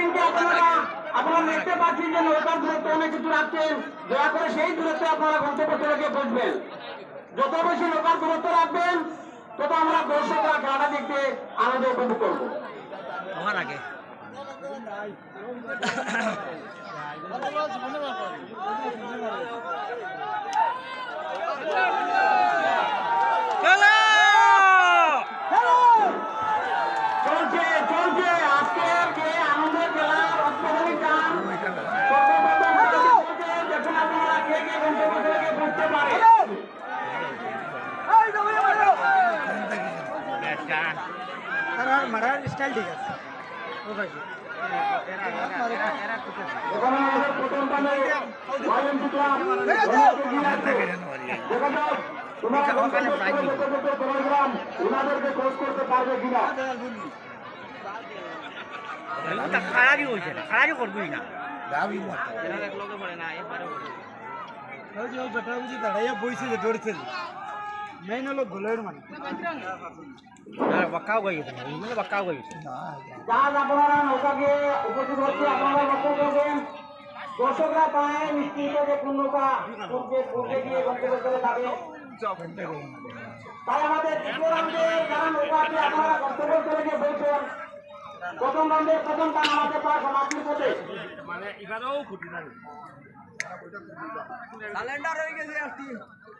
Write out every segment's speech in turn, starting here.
ক্যাপ্টেনকে আপনারা আপনারা দেখতে পাচ্ছেন যে নৌকার দূরত্ব অনেক কিছু রাখছেন দয়া করে সেই দূরত্বে আপনারা গন্তব্যস্থলে বসবেন যত বেশি নৌকার দূরত্ব রাখবেন, তত আমরা দর্শকরা খেলাটা দেখতে আনন্দ উপভোগ করব। আমার আগে খোঁজ করতে পারবে কিনা খারাপই হয়েছে না খারাপই করবি না দাঁড়াইয়া বইছে যে দৌড়ছে মেইন হলো গোলের মানে বাক্কাও গই গেছে মানে বাক্কাও গই গেছে। যার আপনারা নৌকাকে উপস্থিত হচ্ছে আপনারা লক্ষ্য করবেন দর্শকরা পায় নিশ্চিত যে কোন নৌকা পূর্বে পূর্বে গিয়ে গন্তব্যস্থলে যাবে। তাই আমাদের দ্বিতীয় রাউন্ডে যারা নৌকা আছে আপনারা গন্তব্যস্থলে গিয়ে পৌঁছন প্রথম রাউন্ডে প্রথম টান আমাদের প্রায়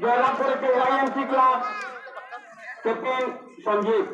জয়লাভ করেছে ওয়াইএমসি ক্লাব ক্যাপ্টেন সঞ্জীব।